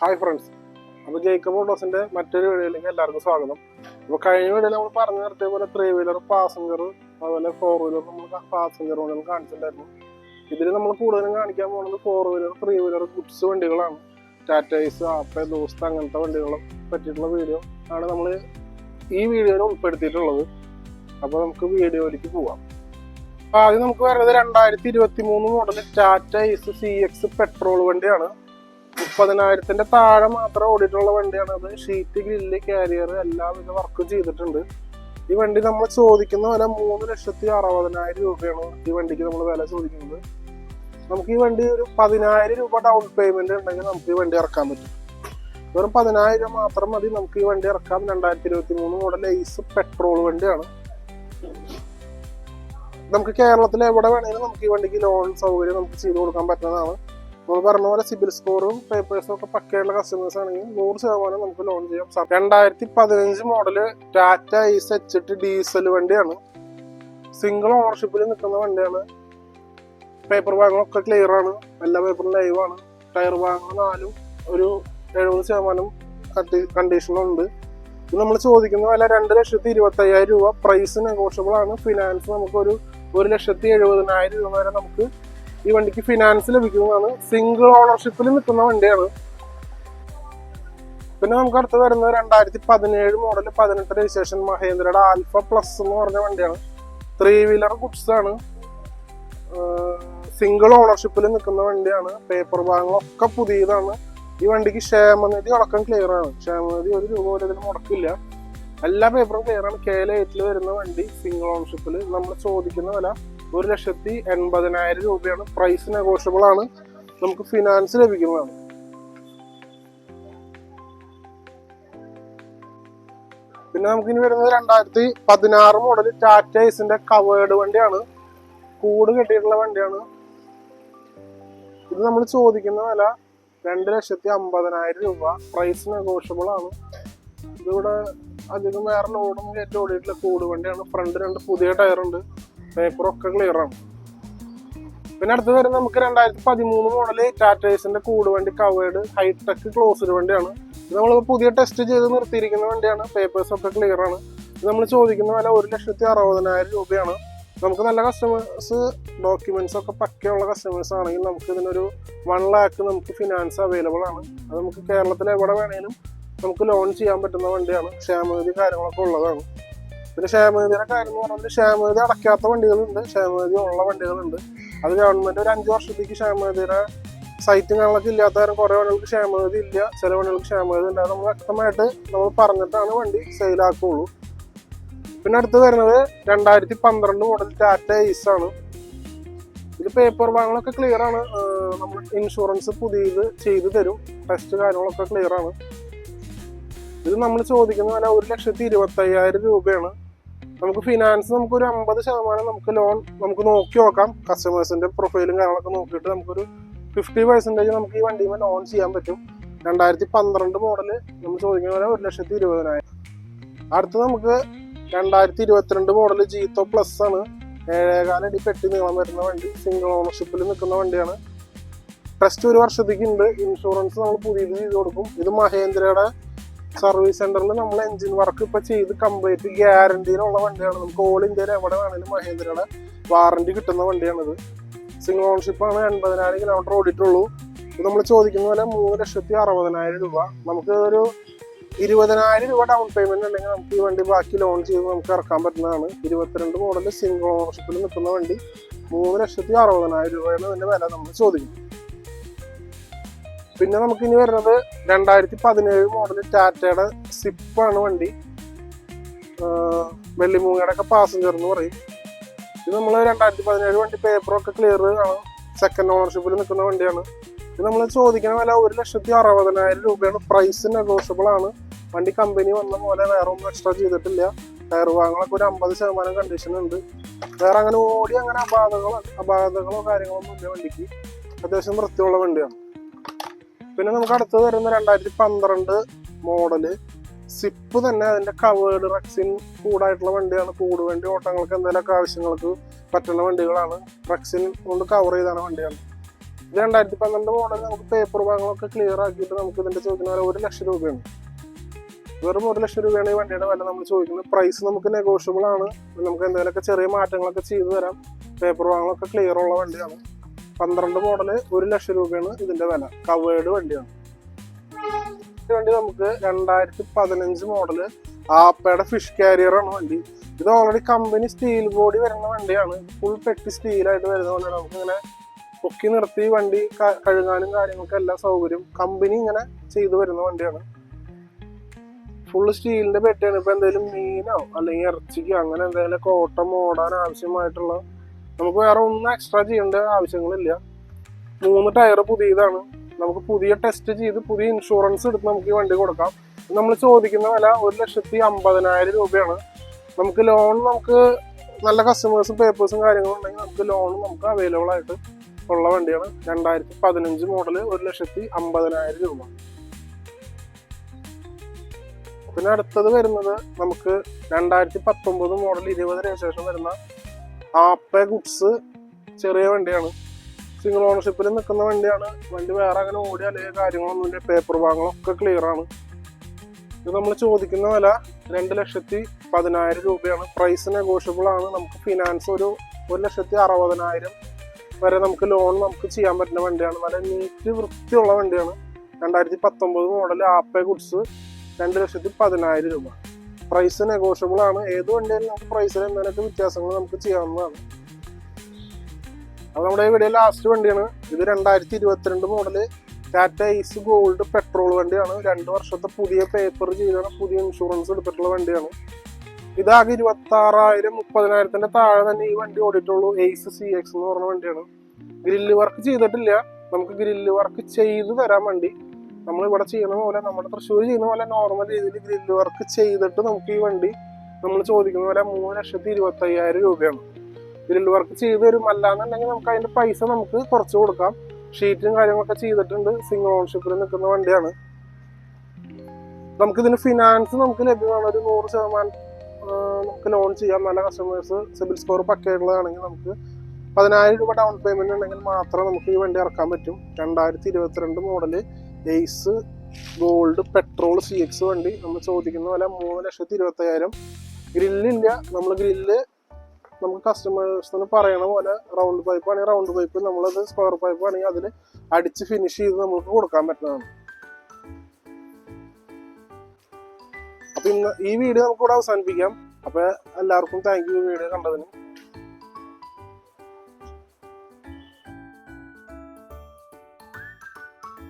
Hi friends അപ്പോൾ Jacob ഓട്ടോസിന്റെ മറ്റൊരു വീഡിയോയിലേക്ക് എല്ലാവർക്കും സ്വാഗതം. അപ്പോൾ കഴിഞ്ഞ വീഡിയോയിൽ നമ്മൾ പറഞ്ഞു നിർത്തിയ പോലെ ത്രീ വീലർ പാസഞ്ചർ അതുപോലെ ഫോർ വീലർ നമ്മൾ പാസഞ്ചർ വണ്ടികൾ കാണിച്ചിട്ടുണ്ടായിരുന്നു. ഇതിൽ നമ്മൾ കൂടുതലും കാണിക്കാൻ പോകുന്നത് four wheeler three wheeler goods വണ്ടികളാണ്. ടാറ്റൈസ് ആപ്പെ ദോസ്ത് അങ്ങനത്തെ വണ്ടികളെ പറ്റിയിട്ടുള്ള വീഡിയോ ആണ് നമ്മൾ ഈ വീഡിയോയിൽ ഉൾപ്പെടുത്തിയിട്ടുള്ളത്. അപ്പോൾ നമുക്ക് വീഡിയോയിലേക്ക് പോവാം. ആദ്യം നമുക്ക് വരുന്നത് രണ്ടായിരത്തി ഇരുപത്തി മൂന്ന് model Tata Ace C X petrol വണ്ടിയാണ്. മുപ്പതിനായിരത്തിന്റെ താഴെ മാത്രം ഓടിയിട്ടുള്ള വണ്ടിയാണ്. അത് ഷീറ്റ് ഗ്രില്ല് കാരിയർ എല്ലാവിധ വർക്കും ചെയ്തിട്ടുണ്ട്. ഈ വണ്ടി നമ്മൾ ചോദിക്കുന്ന വില മൂന്ന് ലക്ഷത്തി അറുപതിനായിരം രൂപയാണ് ഈ വണ്ടിക്ക് നമ്മൾ വില ചോദിക്കുന്നത്. നമുക്ക് ഈ വണ്ടി ഒരു പതിനായിരം രൂപ ഡൗൺ പേയ്മെന്റ് ഉണ്ടെങ്കിൽ നമുക്ക് ഈ വണ്ടി ഇറക്കാൻ പറ്റും. വെറും പതിനായിരം മാത്രം മതി നമുക്ക് ഈ വണ്ടി ഇറക്കാം. രണ്ടായിരത്തി ഇരുപത്തി മൂന്ന് മോഡൽ ഐസ് പെട്രോൾ വണ്ടിയാണ്. നമുക്ക് കേരളത്തിൽ എവിടെ വേണമെങ്കിലും നമുക്ക് ഈ വണ്ടിക്ക് ലോൺ സൗകര്യം നമുക്ക് ചെയ്തു കൊടുക്കാൻ പറ്റുന്നതാണ്. നമ്മൾ പറഞ്ഞ പോലെ സിബിൽ സ്കോറും പേപ്പേഴ്സും ഒക്കെ പക്കയുള്ള കസ്റ്റമേഴ്സ് ആണെങ്കിൽ നൂറ് ശതമാനം നമുക്ക് ലോൺ ചെയ്യാം. രണ്ടായിരത്തി പതിനഞ്ച് model Tata Ace H diesel വണ്ടിയാണ്. സിംഗിൾ ഓണർഷിപ്പിൽ നിൽക്കുന്ന വണ്ടിയാണ്. പേപ്പർ ഭാഗങ്ങളൊക്കെ ക്ലിയർ ആണ്. എല്ലാ പേപ്പറും ലൈവ് ആണ്. ടയർ ഭാഗങ്ങൾ നാലും ഒരു എഴുപത് ശതമാനം കണ്ടീഷനുണ്ട് ഇത് നമ്മൾ ചോദിക്കുന്ന വില രണ്ട് ലക്ഷത്തി ഇരുപത്തി അയ്യായിരം രൂപ. പ്രൈസ് നെഗോഷ്യബിൾ ആണ്. ഫിനാൻസ് നമുക്കൊരു ഒരു ലക്ഷത്തി എഴുപതിനായിരം രൂപ വരെ നമുക്ക് ഈ വണ്ടിക്ക് ഫിനാൻസ് ലഭിക്കുന്നതാണ്. സിംഗിൾ ഓണർഷിപ്പിൽ നിൽക്കുന്ന വണ്ടിയാണ്. പിന്നെ നമുക്ക് അടുത്ത് വരുന്നത് രണ്ടായിരത്തി പതിനേഴ് മോഡൽ പതിനെട്ട് രജിസ്ട്രേഷൻ മഹേന്ദ്രയുടെ ആൽഫ പ്ലസ് എന്ന് പറഞ്ഞ വണ്ടിയാണ്. ത്രീ വീലർ ഗുഡ്സ് ആണ് സിംഗിൾ ഓണർഷിപ്പിൽ നിൽക്കുന്ന വണ്ടിയാണ്. പേപ്പർ ഭാഗങ്ങളൊക്കെ പുതിയതാണ്. ഈ വണ്ടിക്ക് ക്ഷേമനിധി അടക്കം ക്ലിയർ ആണ്. ക്ഷേമനിധി ഒരു രൂപ പോലും ഇതിന് മുടക്കില്ല. എല്ലാ പേപ്പറും ക്ലിയർ ആണ്. കെ എൽ എയ്റ്റിൽ വരുന്ന വണ്ടി സിംഗിൾ ഓണർഷിപ്പിൽ നമ്മൾ ചോദിക്കുന്ന വില ഒരു ലക്ഷത്തി എൺപതിനായിരം രൂപയാണ് പ്രൈസ് നെഗോഷ്യബിൾ ആണ്. നമുക്ക് ഫിനാൻസ് ലഭിക്കുന്നതാണ്. പിന്നെ നമുക്ക് ഇനി വരുന്നത് രണ്ടായിരത്തി പതിനാറ് മോഡൽ ടാറ്റ ഐസിന്റെ കവേർഡ് വണ്ടിയാണ്. കൂട് കെട്ടിയിട്ടുള്ള വണ്ടിയാണ്. ഇത് നമ്മൾ ചോദിക്കുന്ന വില രണ്ട് ലക്ഷത്തി അമ്പതിനായിരം രൂപ. പ്രൈസ് നെഗോഷ്യബിൾ ആണ്. ഇതിവിടെ അധികം വേറെ ലോഡും കയറ്റി ഓടിയിട്ടില്ല. കൂട് വണ്ടിയാണ്. ഫ്രണ്ട് രണ്ട് പുതിയ ടയർ ഉണ്ട്. പേപ്പറൊക്കെ ക്ലിയർ ആണ് പിന്നെ അടുത്ത് വരുന്ന നമുക്ക് രണ്ടായിരത്തി പതിമൂന്ന് മോഡൽ ടാറ്റേഴ്സിന്റെ കൂട് വണ്ടി കവേർഡ് ഹൈടെക് ക്ലോസ്ഡ് വണ്ടിയാണ്. ഇത് നമ്മൾ പുതിയ ടെസ്റ്റ് ചെയ്ത് നിർത്തിയിരിക്കുന്ന വണ്ടിയാണ്. പേപ്പേഴ്സ് ഒക്കെ ക്ലിയർ ആണ്. ഇത് നമ്മൾ ചോദിക്കുന്ന വില ഒരു ലക്ഷത്തി അറുപതിനായിരം രൂപയാണ്. നമുക്ക് നല്ല കസ്റ്റമേഴ്സ് ഡോക്യുമെന്റ്സ് ഒക്കെ പക്കയുള്ള കസ്റ്റമേഴ്സ് ആണെങ്കിൽ നമുക്ക് ഇതിനൊരു വൺ ലാക്ക് നമുക്ക് ഫിനാൻസ് അവൈലബിൾ ആണ്. അത് നമുക്ക് കേരളത്തിൽ എവിടെ വേണേലും നമുക്ക് ലോൺ ചെയ്യാൻ പറ്റുന്ന വണ്ടിയാണ്. ക്ഷേമനിധി കാര്യങ്ങളൊക്കെ ഉള്ളതാണ്. പിന്നെ ക്ഷേമനിധിയുടെ കാര്യം എന്ന് പറഞ്ഞാൽ ക്ഷേമനിധി അടയ്ക്കാത്ത വണ്ടികളുണ്ട്. ക്ഷേമനിധി ഉള്ള വണ്ടികളുണ്ട്. അത് ഗവൺമെന്റ് ഒരു അഞ്ച് വർഷത്തേക്ക് ക്ഷേമനിധിയുടെ സൈറ്റും കാര്യങ്ങളൊക്കെ ഇല്ലാത്ത കാരണം കുറെ വണ്ടികൾക്ക് ക്ഷേമനിധി ഇല്ല. ചില വണ്ടികൾക്ക് ക്ഷേമനിധി ഉണ്ട് നമ്മൾ വ്യക്തമായിട്ട് നമ്മൾ പറഞ്ഞിട്ടാണ് വണ്ടി സെയിലാക്കുള്ളൂ പിന്നെ അടുത്ത് വരുന്നത് രണ്ടായിരത്തി പന്ത്രണ്ട് മോഡൽ ടാറ്റ ഐസ് ആണ്. ഇത് പേപ്പർ ഭാഗങ്ങളൊക്കെ ക്ലിയർ ആണ്. നമ്മൾ ഇൻഷുറൻസ് പുതിയത് ചെയ്തു തരും. ടെസ്റ്റ് കാര്യങ്ങളൊക്കെ ക്ലിയർ ആണ്. ഇത് നമ്മൾ ചോദിക്കുന്ന വില ഒരു ലക്ഷത്തി ഇരുപത്തി അയ്യായിരം രൂപയാണ്. നമുക്ക് ഫിനാൻസ് നമുക്ക് ഒരു അമ്പത് ശതമാനം നമുക്ക് ലോൺ നമുക്ക് നോക്കി നോക്കാം. കസ്റ്റമേഴ്സിന്റെ പ്രൊഫൈലും കാര്യങ്ങളൊക്കെ നോക്കിയിട്ട് നമുക്കൊരു ഫിഫ്റ്റി പെർസെന്റേജ് നമുക്ക് ഈ വണ്ടിയിൽ ലോൺ ചെയ്യാൻ പറ്റും. രണ്ടായിരത്തി പന്ത്രണ്ട് മോഡൽ നമ്മൾ ചോദിക്കുന്ന പോലെ ഒരു ലക്ഷത്തി ഇരുപതിനായിരം. അടുത്ത് നമുക്ക് രണ്ടായിരത്തി ഇരുപത്തിരണ്ട് മോഡൽ ജീത്തോ പ്ലസ് ആണ്. ഏഴേകാല അടി പെട്ടി നീളം വരുന്ന വണ്ടി സിംഗിൾ ഓണർഷിപ്പിൽ നിൽക്കുന്ന വണ്ടിയാണ്. ടെസ്റ്റ് ഒരു വർഷത്തേക്ക് ഉണ്ട്. ഇൻഷുറൻസ് നമ്മൾ പുതിയത് ചെയ്ത് കൊടുക്കും. ഇത് മഹേന്ദ്രയുടെ സർവീസ് സെന്ററിൽ നമ്മൾ എഞ്ചിൻ വർക്ക് ഇപ്പൊ ചെയ്ത് കംപ്ലീറ്റ് ഗ്യാരണ്ടിയിലുള്ള വണ്ടിയാണ്. നമുക്ക് ഓൾ ഇന്ത്യയിൽ എവിടെ വേണമെങ്കിലും മഹേന്ദ്രയുടെ വാറണ്ടി കിട്ടുന്ന വണ്ടിയാണിത്. സിംഗിൾ ഓൺഷിപ്പ് ആണ് എൺപതിനായിരം കിലോമീറ്റർ ഓടിയിട്ടുള്ളൂ. നമ്മൾ ചോദിക്കുന്ന പോലെ മൂന്ന് ലക്ഷത്തി അറുപതിനായിരം രൂപ. നമുക്ക് ഒരു ഇരുപതിനായിരം രൂപ ഡൗൺ പേയ്മെന്റ് ഉണ്ടെങ്കിൽ നമുക്ക് ഈ വണ്ടി ബാക്കി ലോൺ ചെയ്ത് നമുക്ക് ഇറക്കാൻ പറ്റുന്നതാണ്. ഇരുപത്തിരണ്ട് മോഡൽ സിംഗിൾ ഓണർഷിപ്പിൽ നിൽക്കുന്ന വണ്ടി മൂന്ന് ലക്ഷത്തി അറുപതിനായിരം രൂപയാണ് ഇതിന്റെ വില നമ്മൾ ചോദിക്കുന്നത്. പിന്നെ നമുക്ക് ഇനി വരുന്നത് രണ്ടായിരത്തി പതിനേഴ് മോഡൽ ടാറ്റയുടെ സിപ്പാണ് വണ്ടി. വെള്ളിമൂങ്ങയുടെ ഒക്കെ പാസഞ്ചർ എന്ന് പറയും. ഇത് നമ്മൾ രണ്ടായിരത്തി പതിനേഴ് വണ്ടി പേപ്പറൊക്കെ ക്ലിയർ ആണ്. സെക്കൻഡ് ഓണർഷിപ്പിൽ നിൽക്കുന്ന വണ്ടിയാണ്. ഇത് നമ്മൾ ചോദിക്കുന്ന വില ഒരു ലക്ഷത്തി അറുപതിനായിരം രൂപയാണ്. പ്രൈസ് നെഗോഷ്യബിൾ ആണ്. വണ്ടി കമ്പനി വന്ന പോലെ വേറെ ഒന്നും എക്സ്ട്രാ ചെയ്തിട്ടില്ല. ടയർ ഭാഗങ്ങളൊക്കെ ഒരു അമ്പത് ശതമാനം കണ്ടീഷൻ ഉണ്ട്. വേറെ അങ്ങനെ ഓടി അങ്ങനെ അപാകതകളോ അപാകതകളോ കാര്യങ്ങളോ ഒന്നും ഇല്ല വണ്ടിക്ക്. അത്യാവശ്യം വൃത്തിയുള്ള വണ്ടിയാണ്. പിന്നെ നമുക്ക് അടുത്ത് വരുന്ന രണ്ടായിരത്തി പന്ത്രണ്ട് മോഡൽ സിപ്പ് തന്നെ അതിന്റെ കവേർഡ് റക്സിൻ കൂടായിട്ടുള്ള വണ്ടിയാണ്. കൂട് വണ്ടി ഓട്ടങ്ങൾക്ക് എന്തെങ്കിലുമൊക്കെ ആവശ്യങ്ങൾക്ക് പറ്റുന്ന വണ്ടികളാണ്. റക്സിൻ കൊണ്ട് കവർ ചെയ്താണ് വണ്ടിയാണ്. ഇത് രണ്ടായിരത്തി പന്ത്രണ്ട് മോഡൽ നമുക്ക് പേപ്പർ ഭാഗങ്ങളൊക്കെ ക്ലിയർ ആക്കിയിട്ട് നമുക്ക് ഇതിന്റെ ചോദിക്കുന്ന വില ഒരു ലക്ഷം രൂപയാണ്. വെറും ഒരു ലക്ഷം രൂപയാണ് ഈ വണ്ടിയുടെ വില നമ്മൾ ചോദിക്കുന്നത്. പ്രൈസ് നമുക്ക് നെഗോഷ്യബിൾ ആണ്. നമുക്ക് എന്തെങ്കിലുമൊക്കെ ചെറിയ മാറ്റങ്ങളൊക്കെ ചെയ്തു തരാം. പേപ്പർ ഭാഗങ്ങളൊക്കെ ക്ലിയർ ഉള്ള വണ്ടിയാണ്. പന്ത്രണ്ട് മോഡൽ ഒരു ലക്ഷം രൂപയാണ് ഇതിന്റെ വില. കവേർഡ് വണ്ടിയാണ്. ഈ വണ്ടി നമുക്ക് രണ്ടായിരത്തി പതിനഞ്ച് മോഡൽ ആപ്പയുടെ ഫിഷ് കാരിയർ ആണ് വണ്ടി. ഇത് ഓൾറെഡി കമ്പനി സ്റ്റീൽ ബോഡി വരുന്ന വണ്ടിയാണ്. ഫുൾ പെട്ടി സ്റ്റീലായിട്ട് വരുന്ന വണ്ടിയാണ്. നമുക്ക് ഇങ്ങനെ പൊക്കി നിർത്തി വണ്ടി കഴുകാനും കാര്യങ്ങൾക്കും എല്ലാ സൗകര്യം കമ്പനി ഇങ്ങനെ ചെയ്തു വരുന്ന വണ്ടിയാണ്. ഫുൾ സ്റ്റീലിന്റെ പെട്ടിയാണ്. ഇപ്പൊ എന്തെങ്കിലും മീനോ അല്ലെങ്കിൽ ഇറച്ചിക്കോ അങ്ങനെ എന്തെങ്കിലും കോട്ടം ഓടാൻ ആവശ്യമായിട്ടുള്ള നമുക്ക് വേറെ ഒന്നും എക്സ്ട്രാ ചെയ്യേണ്ട ആവശ്യങ്ങളില്ല. മൂന്ന് ടയർ പുതിയതാണ്. നമുക്ക് പുതിയ ടെസ്റ്റ് ചെയ്ത് പുതിയ ഇൻഷുറൻസ് എടുത്ത് നമുക്ക് ഈ വണ്ടി കൊടുക്കാം. നമ്മൾ ചോദിക്കുന്ന വില ഒരു ലക്ഷത്തി അമ്പതിനായിരം രൂപയാണ്. നമുക്ക് ലോൺ നമുക്ക് നല്ല കസ്റ്റമേഴ്സും പേപ്പേഴ്സും കാര്യങ്ങളും ഉണ്ടെങ്കിൽ നമുക്ക് ലോൺ നമുക്ക് അവൈലബിൾ ആയിട്ട് ഉള്ള വണ്ടിയാണ്. രണ്ടായിരത്തി പതിനഞ്ച് മോഡൽ ഒരു ലക്ഷത്തി അമ്പതിനായിരം രൂപ. പിന്നെ അടുത്തത് വരുന്നത് നമുക്ക് രണ്ടായിരത്തി പത്തൊമ്പത് മോഡൽ ഇരുപത് രജിസ്ട്രേഷൻ വരുന്ന ആപ്പ ഗുഡ്സ് ചെറിയ വണ്ടിയാണ്. സിംഗിൾ ഓണർഷിപ്പിൽ നിൽക്കുന്ന വണ്ടിയാണ്. വണ്ടി വേറെ അങ്ങനെ ഓടി അല്ലെങ്കിൽ കാര്യങ്ങളൊന്നുമില്ല. പേപ്പർ ഭാഗങ്ങളൊക്കെ ക്ലിയർ ആണ്. ഇത് നമ്മൾ ചോദിക്കുന്ന വില രണ്ട് ലക്ഷത്തി പതിനായിരം രൂപയാണ്. പ്രൈസ് നെഗോഷ്യബിൾ ആണ്. നമുക്ക് ഫിനാൻസ് ഒരു ഒരു ലക്ഷത്തി അറുപതിനായിരം വരെ നമുക്ക് ലോൺ നമുക്ക് ചെയ്യാൻ പറ്റുന്ന വണ്ടിയാണ്. നല്ല നീറ്റ് വൃത്തിയുള്ള വണ്ടിയാണ്. രണ്ടായിരത്തി പത്തൊമ്പത് മോഡൽ ആപ്പേ ഗുഡ്സ് രണ്ട് ലക്ഷത്തി പതിനായിരം രൂപ. പ്രൈസ് നെഗോഷ്യബിൾ ആണ്. ഏത് വണ്ടിയായാലും നമുക്ക് പ്രൈസിൽ എന്തെങ്കിലുമൊക്കെ വ്യത്യാസങ്ങൾ നമുക്ക് ചെയ്യാവുന്നതാണ്. അത് നമ്മുടെ ഇവിടെ ലാസ്റ്റ് വണ്ടിയാണ്. ഇത് രണ്ടായിരത്തി ഇരുപത്തിരണ്ട് model Tata Ace gold petrol വണ്ടിയാണ്. രണ്ട് വർഷത്തെ പുതിയ പേപ്പർ ചെയ്താണ്. പുതിയ ഇൻഷുറൻസ് എടുത്തിട്ടുള്ള വണ്ടിയാണ്. ഇതാകെ ഇരുപത്തി ആറായിരം മുപ്പതിനായിരത്തിന്റെ താഴെ തന്നെ ഈ വണ്ടി ഓടിയിട്ടുള്ളൂ. എയ്സ് സി എക്സ് എന്ന് പറഞ്ഞ വണ്ടിയാണ്. ഗ്രില്ല് വർക്ക് ചെയ്തിട്ടില്ല. നമുക്ക് ഗ്രില്ല് വർക്ക് ചെയ്ത് തരാൻ വണ്ടി. നമ്മൾ ഇവിടെ ചെയ്യുന്ന പോലെ നമ്മുടെ തൃശ്ശൂർ ചെയ്യുന്ന പോലെ നോർമൽ രീതിയിൽ ഗ്രില്ല് വർക്ക് ചെയ്തിട്ട് നമുക്ക് ഈ വണ്ടി നമ്മൾ ചോദിക്കുന്ന പോലെ മൂന്ന് ലക്ഷത്തി ഇരുപത്തി അയ്യായിരം രൂപയാണ്. ഗ്രില്ല് വർക്ക് ചെയ്ത് തരും അല്ലാന്നുണ്ടെങ്കിൽ നമുക്ക് അതിന്റെ പൈസ നമുക്ക് കുറച്ച് കൊടുക്കാം. ഷീറ്റും കാര്യങ്ങളൊക്കെ ചെയ്തിട്ടുണ്ട്. സിംഗിൾ ഓൺഷിപ്പിൽ നിൽക്കുന്ന വണ്ടിയാണ്. നമുക്ക് ഇതിന് ഫിനാൻസ് നമുക്ക് ലഭ്യമാണ്. ഒരു നൂറ് ശതമാനം നമുക്ക് ലോൺ ചെയ്യാം. നല്ല കസ്റ്റമേഴ്സ് സിബിൽ സ്കോർ പക്കയുള്ളതാണെങ്കിൽ നമുക്ക് പതിനായിരം രൂപ ഡൗൺ പേയ്മെന്റ് ഉണ്ടെങ്കിൽ മാത്രം നമുക്ക് ഈ വണ്ടി ഇറക്കാൻ പറ്റും. രണ്ടായിരത്തി ഇരുപത്തിരണ്ട് model Ace gold petrol C X വണ്ടി നമ്മൾ ചോദിക്കുന്ന പോലെ മൂന്ന് ലക്ഷത്തി ഇരുപത്തി അയ്യായിരം ഗ്രില്ലില്ല നമ്മൾ ഗ്രില്ല് നമുക്ക് കസ്റ്റമേഴ്സിന് പറയണ പോലെ റൗണ്ട് പൈപ്പ് ആണെങ്കിൽ റൗണ്ട് പൈപ്പ് നമ്മളത് സ്ക്വയർ പൈപ്പ് ആണെങ്കിൽ അതിൽ അടിച്ച് ഫിനിഷ് ചെയ്ത് നമുക്ക് കൊടുക്കാൻ പറ്റുന്നതാണ്. അപ്പൊ ഇന്ന് ഈ വീഡിയോ നമുക്ക് ഇവിടെ അവസാനിപ്പിക്കാം. അപ്പൊ എല്ലാവർക്കും താങ്ക് യു വീഡിയോ കണ്ടതിന്.